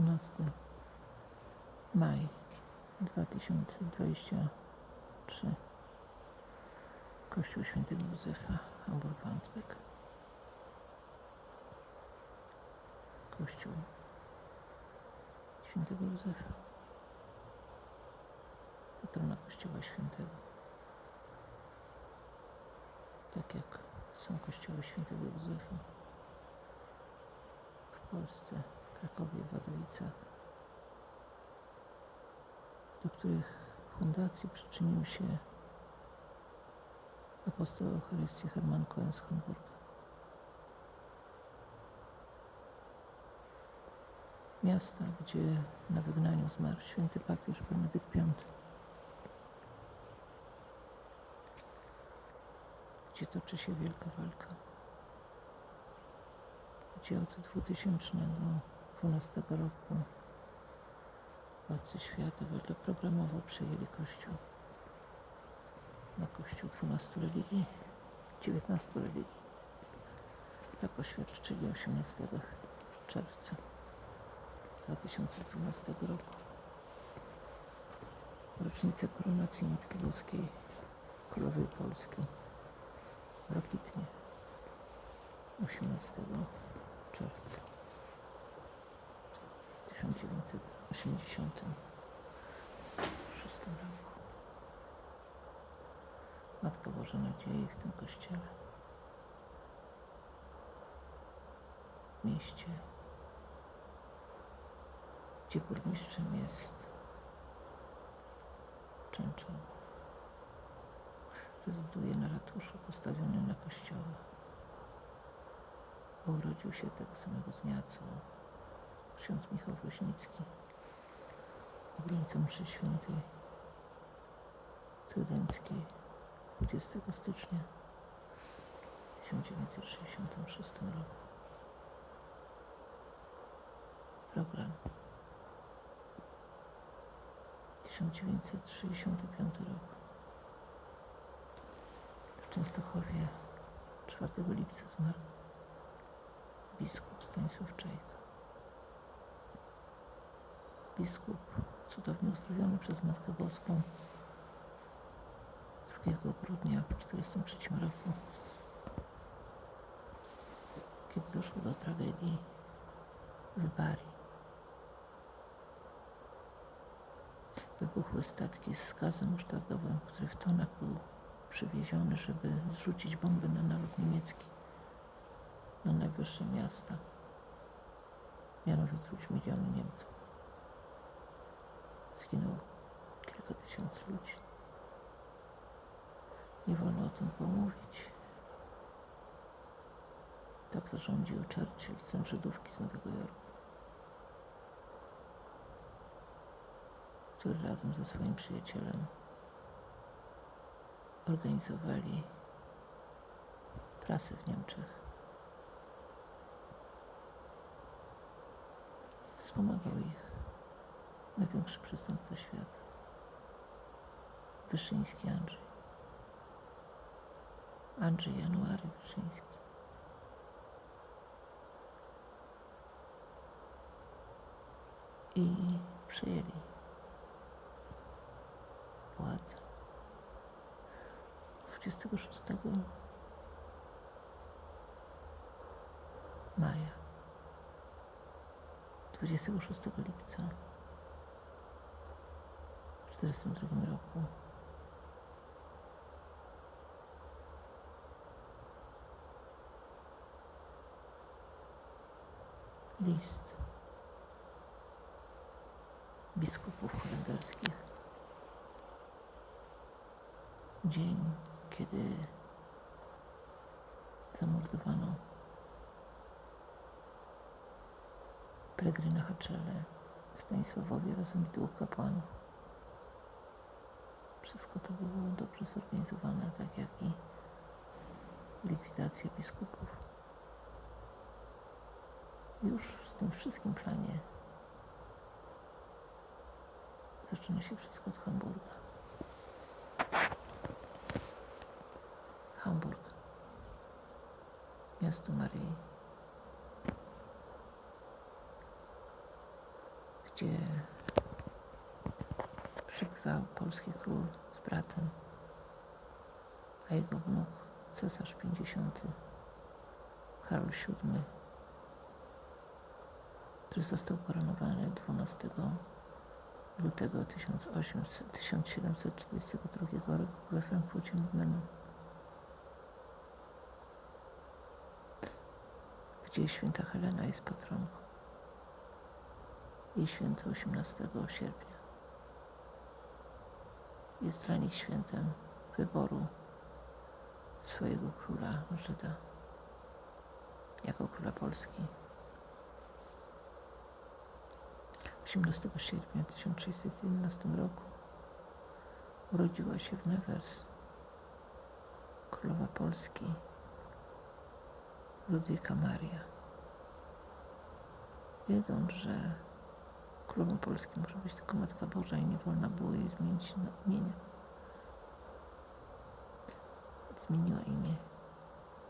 12 maj 2023 Kościół Świętego Józefa Hamburg-Wandsbek. Kościół Świętego Józefa. Patrona Kościoła Świętego. Tak jak są kościoły Świętego Józefa w Polsce, Krakowie, Wadowicach, do których fundacji przyczynił się apostoł Eucharystii Hermann Cohen z Hamburga. Miasta, gdzie na wygnaniu zmarł święty papież Benedykt V. Gdzie toczy się wielka walka. Gdzie od 2012 roku władcy świata wedle programowo przejęli Kościół. Na Kościół 12 religii, 19 religii. Tak oświadczyli 18 czerwca 2012 roku. Rocznicę koronacji Matki Boskiej Królowej Polski w Rokitnie 18 czerwca 1986 roku. Matka Boża Nadziei w tym kościele. W mieście, gdzie burmistrzem jest Częczą. Rezyduje na ratuszu postawionym na kościołach. Urodził się tego samego dnia, co ksiądz Michał Woźnicki, obrońca mszy świętej trydenckiej 20 stycznia 1966 roku. Program 1965 rok. W Częstochowie 4 lipca zmarł biskup Stanisław Czajka. Biskup cudownie uzdrowiony przez Matkę Boską 2 grudnia w 1943 roku, kiedy doszło do tragedii w Bari. Wybuchły statki z gazem musztardowym, który w tonach był przywieziony, żeby zrzucić bomby na naród niemiecki, na najwyższe miasta. Miano wytruć miliony Niemców. Zginęło kilka tysięcy ludzi. Nie wolno o tym pomówić. Tak zarządził Churchill, syn Żydówki z Nowego Jorku, który razem ze swoim przyjacielem organizowali prasy w Niemczech. Wspomagał ich największy przestępca świata, Wyszyński Andrzej. Andrzej January Wyszyński. I przejęli władzę. 26 maja, 26 lipca 1942 roku list biskupów holenderskich. Dzień, kiedy zamordowano Pelegryna Haczele, Stanisławowi razem i dwóch kapłanów. Wszystko to było dobrze zorganizowane, tak jak i likwidacja biskupów. Już w tym wszystkim planie zaczyna się wszystko od Hamburga. Hamburg, miasto Maryi. gdzie przebywał polski król z bratem, a jego wnuk, cesarz 50, Karol VII, który został koronowany 12 lutego 1800, 1742 roku we Frankfurcie nad Menem, gdzie święta Helena jest patronką. Jej święto 18 sierpnia. Jest dla nich świętem wyboru swojego króla Żyda jako króla Polski. 18 sierpnia 1611 roku urodziła się w Nevers królowa Polski Ludwika Maria. Wiedząc, że królową Polski może być tylko Matka Boża i nie wolno było jej zmienić imienia. Zmieniła imię,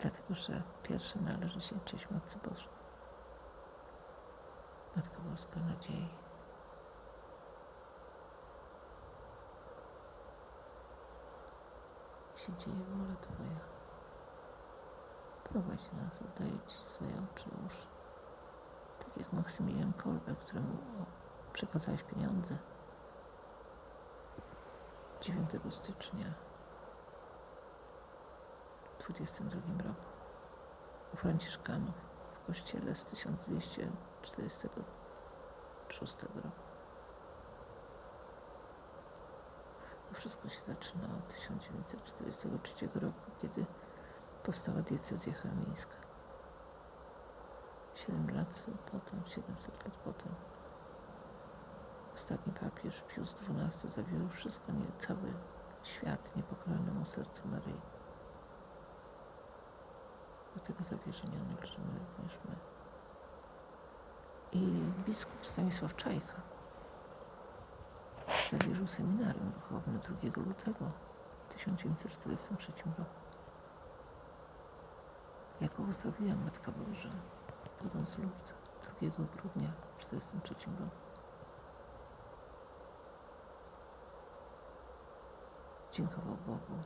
dlatego że pierwsze należy się cześć Matce Bożej. Matka Boska nadziei. się dzieje wola Twoja. Prowadź nas, oddaję Ci swoje oczy i uszy. Tak jak Maksymilian Kolbe, któremu przekazałeś pieniądze 9 stycznia w 22 roku u Franciszkanów w kościele z 1246 roku. To wszystko się zaczyna od 1943 roku, kiedy powstała diecezja chełmińska. 7 lat potem, 700 lat potem, ostatni papież Pius XII zawierzył wszystko, nie, cały świat niepokolanemu sercu Maryi. Do tego zawierzenia należymy również my. I biskup Stanisław Czajka zawierzył seminarium duchowne 2 lutego w 1943 roku. Jako uzdrowiła Matka Boża, podąc lud 2 grudnia w 1943 roku. Dziękował Bogu.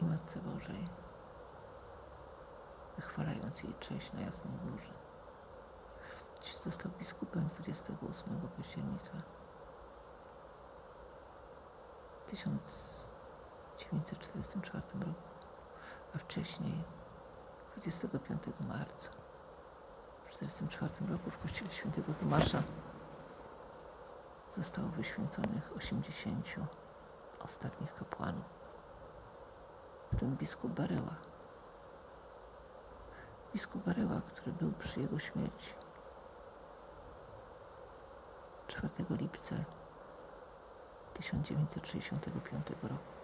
I Matce Bożej, wychwalając jej cześć na Jasnej Górze. Dziś został biskupem 28 października. 1944 roku, a wcześniej 25 marca. W 1944 roku w kościele świętego Tomasza zostało wyświęconych 80 ostatnich kapłanów, w tym biskup Bareła. Biskup Bareła, który był przy jego śmierci 4 lipca 1965 roku.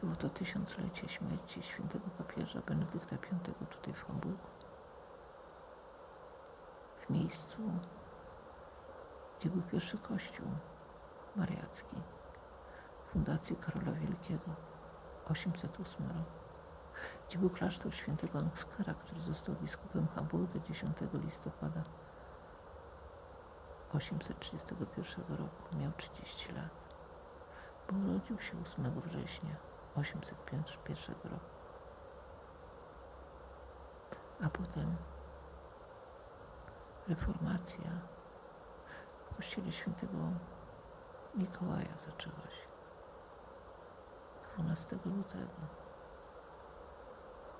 Było to tysiąclecie śmierci świętego papieża Benedykta V tutaj w Hamburgu. W miejscu, gdzie był pierwszy kościół mariacki Fundacji Karola Wielkiego 808 rok. Gdzie był klasztor świętego Angskara, który został biskupem Hamburga 10 listopada 831 roku. Miał 30 lat, bo urodził się 8 września 801 roku. A potem reformacja w kościele świętego Mikołaja zaczęła się 12 lutego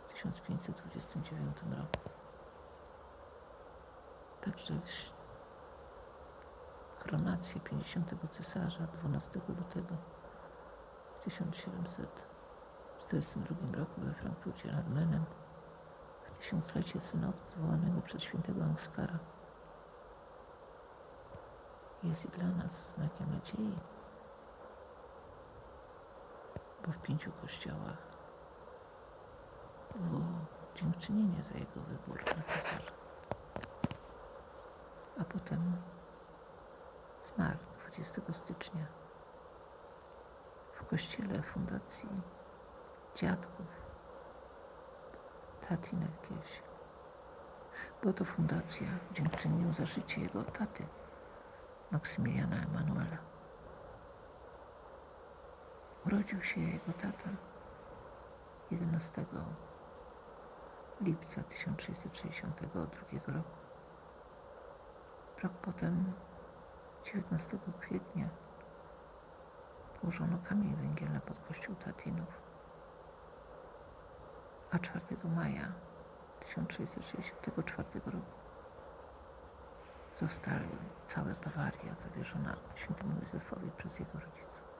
1529 roku. Także koronację 50 cesarza 12 lutego 1742 roku we Frankfurcie nad Menem w tysiąclecie synodu zwołanego przez świętego Angskara jest i dla nas znakiem nadziei, bo w pięciu kościołach było dziękczynienie za jego wybór na cesarza. A potem zmarł 20 stycznia w kościele Fundacji Dziadków Tatinekieś. Była to fundacja dziękczynną za życie jego taty, Maksymiliana Emanuela. Urodził się jego tata 11 lipca 1662 roku. Rok potem, 19 kwietnia, położono kamień węgielny pod kościół Tatinów, a 4 maja 1664 roku zostały całe Bawaria zawierzona świętemu Józefowi przez jego rodziców.